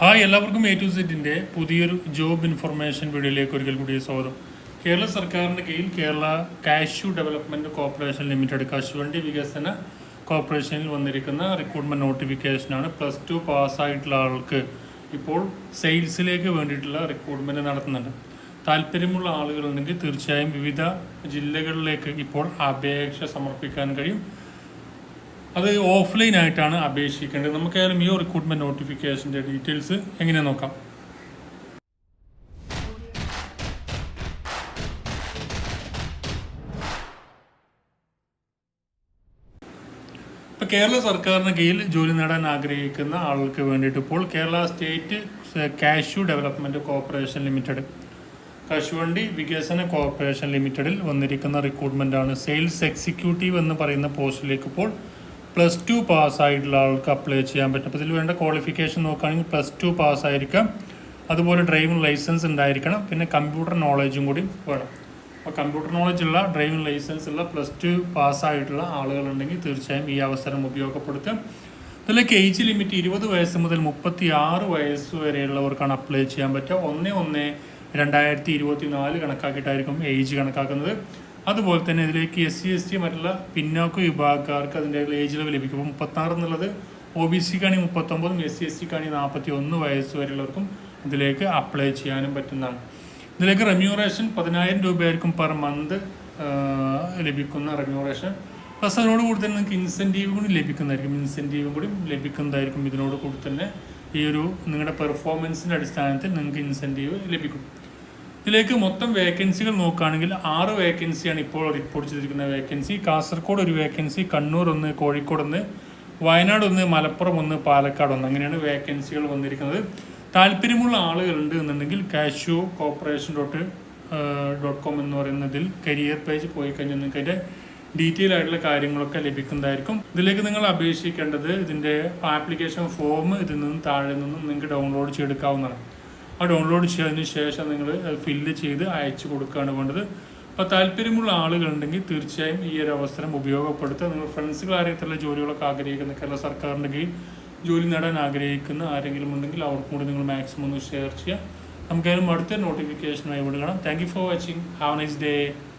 Hi എല്ലാവർക്കും A to സെറ്റിന്റെ പുതിയൊരു ജോബ് ഇൻഫർമേഷൻ വീഡിയോയിലേക്ക് ഒരിക്കൽ കൂടി സ്വാഗതം. കേരള സർക്കാരിന്റെ കീഴിൽ Kerala cashew development corporation limited കശുവണ്ടി വികസന കോർപ്പറേഷനിൽ വന്നിരിക്കുന്ന റിക്രൂട്ട്മെന്റ് നോട്ടിഫിക്കേഷനാണ് പ്ലസ് ടു പാസ്സായിട്ടുള്ള ആൾക്ക് ഇപ്പോൾ സെയിൽസിലേക്ക് വേണ്ടിയിട്ടുള്ള റിക്രൂട്ട്മെന്റ് നടത്തുന്നുണ്ട്. താല്പര്യമുള്ള ആളുകളുണ്ടെങ്കിൽ തീർച്ചയായും വിവിധ ജില്ലകളിലേക്ക് ഇപ്പോൾ അപേക്ഷ സമർപ്പിക്കാൻ കഴിയും. അത് ഓഫ്ലൈൻ ആയിട്ടാണ് അപേക്ഷിക്കേണ്ടത്. നമുക്കായാലും ഈ റിക്രൂട്ട്മെന്റ് നോട്ടിഫിക്കേഷന്റെ ഡീറ്റെയിൽസ് എങ്ങനെ നോക്കാം? ഇപ്പോൾ കേരള സർക്കാരിന് കീഴിൽ ജോലി നേടാൻ ആഗ്രഹിക്കുന്ന ആളുകൾക്ക് വേണ്ടിയിട്ട് ഇപ്പോൾ Kerala state cashew development corporation limited കശുവണ്ടി വികസന കോർപ്പറേഷൻ ലിമിറ്റഡിൽ വന്നിരിക്കുന്ന റിക്രൂട്ട്മെന്റ് ആണ്. സെയിൽസ് എക്സിക്യൂട്ടീവ് എന്ന് പറയുന്ന പോസ്റ്റിലേക്ക് ഇപ്പോൾ പ്ലസ് ടു പാസ്സായിട്ടുള്ള ആൾക്ക് അപ്ലൈ ചെയ്യാൻ പറ്റും. അപ്പോൾ ഇതിൽ വേണ്ട ക്വാളിഫിക്കേഷൻ നോക്കുകയാണെങ്കിൽ പ്ലസ് ടു പാസ്സായിരിക്കാം അതുപോലെ ഡ്രൈവിംഗ് ലൈസൻസ് ഉണ്ടായിരിക്കണം. പിന്നെ കമ്പ്യൂട്ടർ നോളജും കൂടി വേണം. അപ്പോൾ കമ്പ്യൂട്ടർ നോളജ് ഉള്ള ഡ്രൈവിംഗ് ലൈസൻസ് ഉള്ള പ്ലസ് ടു പാസ്സായിട്ടുള്ള ആളുകളുണ്ടെങ്കിൽ തീർച്ചയായും ഈ അവസരം ഉപയോഗപ്പെടുത്തും. ഇതിലേക്ക് ഏജ് ലിമിറ്റ് ഇരുപത് വയസ്സ് മുതൽ മുപ്പത്തി ആറ് വയസ്സ് വരെയുള്ളവർക്കാണ് അപ്ലൈ ചെയ്യാൻ പറ്റുക. ഒന്ന് ഒന്ന് രണ്ടായിരത്തി ഇരുപത്തി നാല് കണക്കാക്കിയിട്ടായിരിക്കും ഏജ് കണക്കാക്കുന്നത്. അതുപോലെ തന്നെ ഇതിലേക്ക് എസ് സി എസ് ടി മറ്റുള്ള പിന്നോക്ക വിഭാഗക്കാർക്ക് അതിന്റെ ഏജ് ലെവൽ ലഭിക്കും. അപ്പോൾ മുപ്പത്താറ് എന്നുള്ളത് ഒ ബി സിക്കാണെങ്കിൽ മുപ്പത്തൊമ്പതും എസ് സി എസ് ടിക്കാണെങ്കിൽ നാൽപ്പത്തി ഒന്ന് വയസ്സ് വരെയുള്ളവർക്കും ഇതിലേക്ക് അപ്ലൈ ചെയ്യാനും പറ്റുന്നതാണ്. ഇതിലേക്ക് റെമ്യൂറേഷൻ പതിനായിരം രൂപയായിരിക്കും പെർ മന്ത് ലഭിക്കുന്ന റെമ്യൂറേഷൻ പ്ലസ് അതിനോട് കൂടി തന്നെ നിങ്ങൾക്ക് ഇൻസെന്റീവ് കൂടി ലഭിക്കുന്നതായിരിക്കും. ഇൻസെന്റീവ് കൂടി ലഭിക്കുന്നതായിരിക്കും ഇതിനോട് കൂടി തന്നെ ഈ ഒരു നിങ്ങളുടെ പെർഫോമൻസിന്റെ അടിസ്ഥാനത്തിൽ നിങ്ങൾക്ക് ഇൻസെന്റീവ് ലഭിക്കും. ഇതിലേക്ക് മൊത്തം വേക്കൻസികൾ നോക്കുകയാണെങ്കിൽ ആറ് വേക്കൻസിയാണ് ഇപ്പോൾ റിപ്പോർട്ട് ചെയ്തിരിക്കുന്ന വേക്കൻസി കാസർഗോഡ് ഒരു വേക്കൻസി കണ്ണൂർ ഒന്ന് കോഴിക്കോട് ഒന്ന് വയനാട് ഒന്ന് മലപ്പുറം ഒന്ന് പാലക്കാട് ഒന്ന്. അങ്ങനെയാണ് വേക്കൻസികൾ വന്നിരിക്കുന്നത്. താല്പര്യമുള്ള ആളുകളുണ്ട് എന്നുണ്ടെങ്കിൽ cashew corporation dot dot com എന്ന് പറയുന്നതിൽ കരിയർ പേജ് പോയി കഴിഞ്ഞാൽ നിങ്ങൾക്ക് അതിന്റെ ഡീറ്റെയിൽ ആയിട്ടുള്ള കാര്യങ്ങളൊക്കെ ലഭിക്കുന്നതായിരിക്കും. ഇതിലേക്ക് നിങ്ങൾ അപേക്ഷിക്കേണ്ടത് ഇതിന്റെ ആപ്ലിക്കേഷൻ ഫോം ഇതിൽ നിന്നും താഴെ നിന്നും നിങ്ങൾക്ക് ഡൗൺലോഡ് ചെയ്തെടുക്കാവുന്നതാണ്. ആ ഡൗൺലോഡ് ചെയ്തതിന് ശേഷം നിങ്ങൾ ഫില്ല് ചെയ്ത് അയച്ചു കൊടുക്കുകയാണ് വേണ്ടത്. അപ്പോൾ താല്പര്യമുള്ള ആളുകളുണ്ടെങ്കിൽ തീർച്ചയായും ഈ ഒരു അവസരം ഉപയോഗപ്പെടുത്തുക. നിങ്ങൾ ഫ്രണ്ട്സുകൾ ആരെങ്കിലും ജോലികളൊക്കെ ആഗ്രഹിക്കുന്ന കേരള സർക്കാരിന്റെ കീഴിൽ ജോലി നേടാൻ ആഗ്രഹിക്കുന്ന ആരെങ്കിലും ഉണ്ടെങ്കിൽ അവർക്കും കൂടി നിങ്ങൾ മാക്സിമം ഒന്ന് ഷെയർ ചെയ്യുക. നമുക്കായാലും അടുത്ത നോട്ടിഫിക്കേഷനായി വിടുകയാണ്. Thank you for watching have nice day